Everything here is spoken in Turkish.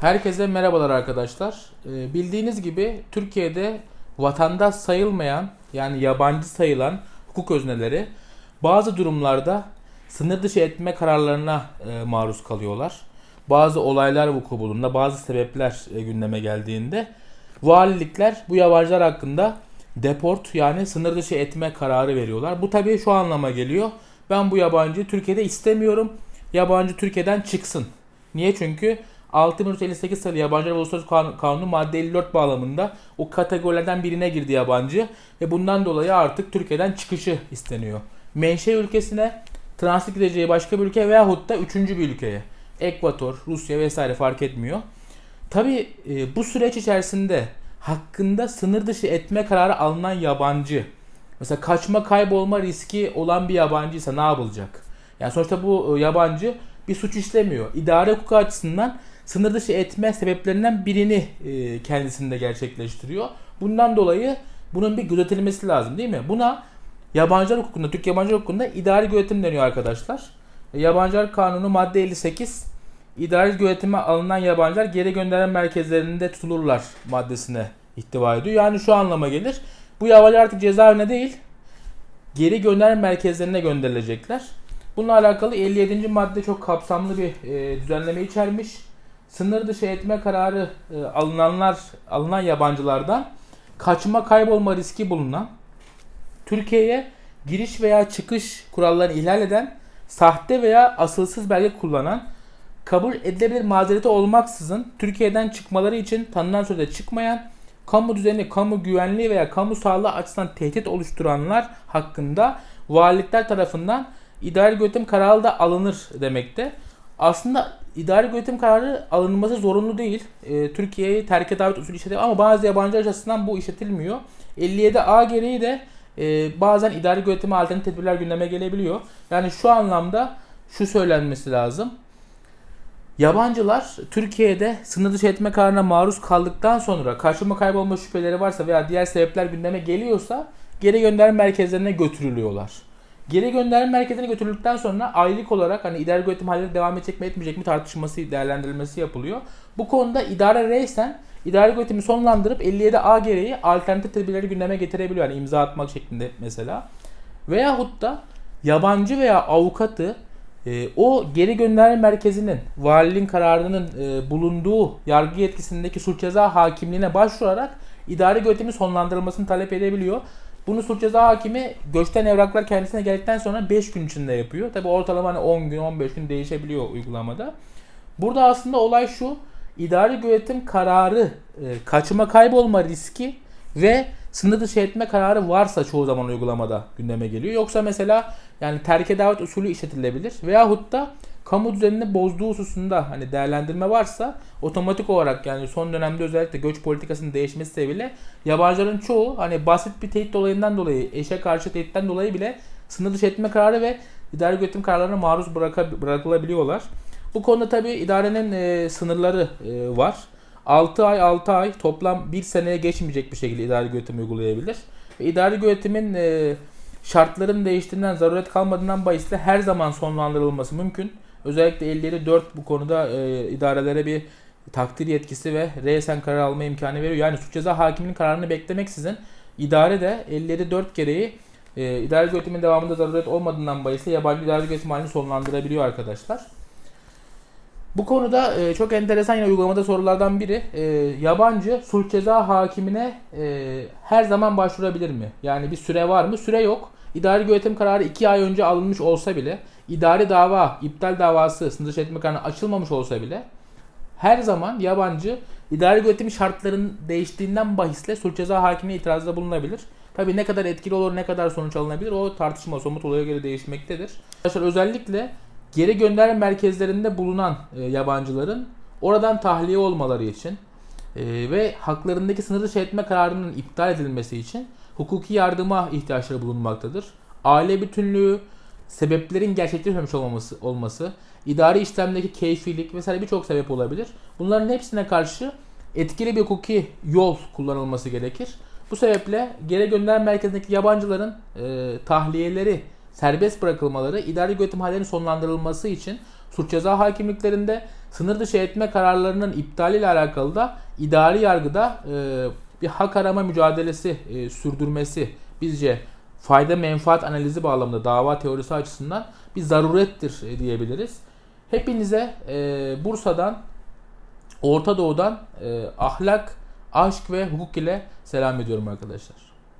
Herkese merhabalar arkadaşlar. Ee, bildiğiniz gibi Türkiye'de vatandaş sayılmayan yani yabancı sayılan hukuk özneleri bazı durumlarda sınır dışı etme kararlarına e, maruz kalıyorlar. Bazı olaylar vuku bulunduğunda, bazı sebepler e, gündeme geldiğinde valilikler bu yabancılar hakkında deport yani sınır dışı etme kararı veriyorlar. Bu tabii şu anlama geliyor. Ben bu yabancıyı Türkiye'de istemiyorum. Yabancı Türkiye'den çıksın. Niye? Çünkü 6358 sayılı Yabancılar ve Uluslararası Kanun- Kanunu madde 54 bağlamında o kategorilerden birine girdi yabancı ve bundan dolayı artık Türkiye'den çıkışı isteniyor. Menşe ülkesine, transit gideceği başka bir ülke veyahut da üçüncü bir ülkeye. Ekvator, Rusya vesaire fark etmiyor. Tabi bu süreç içerisinde hakkında sınır dışı etme kararı alınan yabancı mesela kaçma kaybolma riski olan bir yabancıysa ne yapılacak? Yani sonuçta bu e, yabancı bir suç işlemiyor. İdare hukuku açısından sınır dışı etme sebeplerinden birini e, kendisinde gerçekleştiriyor. Bundan dolayı bunun bir gözetilmesi lazım değil mi? Buna yabancılar hukukunda, Türk yabancılar hukukunda idari gözetim deniyor arkadaşlar. E, Yabancılar Kanunu madde 58 idari gözetime alınan yabancılar geri gönderme merkezlerinde tutulurlar maddesine ihtiva ediyor. Yani şu anlama gelir. Bu yabancılar artık cezaevine değil geri gönderme merkezlerine gönderilecekler. Bununla alakalı 57. madde çok kapsamlı bir e, düzenleme içermiş. Sınır dışı etme kararı e, alınanlar, alınan yabancılardan kaçma kaybolma riski bulunan, Türkiye'ye giriş veya çıkış kurallarını ihlal eden, sahte veya asılsız belge kullanan, kabul edilebilir mazereti olmaksızın Türkiye'den çıkmaları için tanınan sürede çıkmayan, kamu düzeni, kamu güvenliği veya kamu sağlığı açısından tehdit oluşturanlar hakkında valilikler tarafından idari gözetim kararı da alınır demekte. Aslında idari gözetim kararı alınması zorunlu değil. Ee, Türkiye'yi terk davet usulü işletiyor ama bazı yabancı açısından bu işletilmiyor. 57A gereği de e, bazen idari gözetime alternatif tedbirler gündeme gelebiliyor. Yani şu anlamda şu söylenmesi lazım. Yabancılar Türkiye'de sınır dışı etme kararına maruz kaldıktan sonra kaçırma kaybolma şüpheleri varsa veya diğer sebepler gündeme geliyorsa geri gönderme merkezlerine götürülüyorlar. Geri gönderme merkezine götürüldükten sonra aylık olarak hani idare gözetim halleri devam edecek mi etmeyecek mi tartışması, değerlendirilmesi yapılıyor. Bu konuda idare reysen idare gözetimi sonlandırıp 57A gereği alternatif tedbirleri gündeme getirebiliyor. Yani imza atmak şeklinde mesela. Veyahut da yabancı veya avukatı e, o geri gönderme merkezinin valiliğin kararının e, bulunduğu yargı yetkisindeki suç ceza hakimliğine başvurarak idari gözetimi sonlandırılmasını talep edebiliyor. Bunu suç ceza hakimi göçten evraklar kendisine geldikten sonra 5 gün içinde yapıyor. Tabi ortalama hani 10 gün 15 gün değişebiliyor uygulamada. Burada aslında olay şu. idari gözetim kararı e, kaçma kaybolma riski ve sınır dışı etme kararı varsa çoğu zaman uygulamada gündeme geliyor. Yoksa mesela yani terke davet usulü işletilebilir. Veyahut da kamu düzenini bozduğu hususunda hani değerlendirme varsa otomatik olarak yani son dönemde özellikle göç politikasının değişmesi sebebiyle yabancıların çoğu hani basit bir tehdit olayından dolayı eşe karşı tehditten dolayı bile sınır dışı etme kararı ve idari gözetim kararlarına maruz bıraka, bırakılabiliyorlar. Bu konuda tabi idarenin e, sınırları e, var. 6 ay 6 ay toplam 1 seneye geçmeyecek bir şekilde idari gözetim uygulayabilir. Ve idari gözetimin e, şartların değiştiğinden, zaruret kalmadığından bahisle her zaman sonlandırılması mümkün. Özellikle 57.4 bu konuda e, idarelere bir takdir yetkisi ve resen karar alma imkanı veriyor. Yani suç ceza hakiminin kararını beklemeksizin idare de 57.4 gereği e, idari gözetimin devamında zaruret olmadığından bahisle yabancı idari gözetim halini sonlandırabiliyor arkadaşlar. Bu konuda e, çok enteresan yine uygulamada sorulardan biri e, yabancı sulh ceza hakimine e, her zaman başvurabilir mi? Yani bir süre var mı? Süre yok. İdari gözetim kararı 2 ay önce alınmış olsa bile idari dava, iptal davası, sınır dışı kararı açılmamış olsa bile her zaman yabancı idari gözetim şartlarının değiştiğinden bahisle sulh ceza hakimine itirazda bulunabilir. Tabi ne kadar etkili olur, ne kadar sonuç alınabilir o tartışma somut olaya göre değişmektedir. Arkadaşlar özellikle geri gönderme merkezlerinde bulunan e, yabancıların oradan tahliye olmaları için e, ve haklarındaki sınır dışı etme kararının iptal edilmesi için hukuki yardıma ihtiyaçları bulunmaktadır. Aile bütünlüğü, sebeplerin gerçekleşmemiş olmaması, olması, idari işlemdeki keyfilik vesaire birçok sebep olabilir. Bunların hepsine karşı etkili bir hukuki yol kullanılması gerekir. Bu sebeple geri gönderme merkezindeki yabancıların e, tahliyeleri serbest bırakılmaları idari gözetim hallerinin sonlandırılması için suç ceza hakimliklerinde sınır dışı etme kararlarının iptaliyle alakalı da idari yargıda e, bir hak arama mücadelesi e, sürdürmesi bizce fayda menfaat analizi bağlamında dava teorisi açısından bir zarurettir e, diyebiliriz. Hepinize e, Bursa'dan, Orta Doğu'dan e, ahlak, aşk ve hukuk ile selam ediyorum arkadaşlar.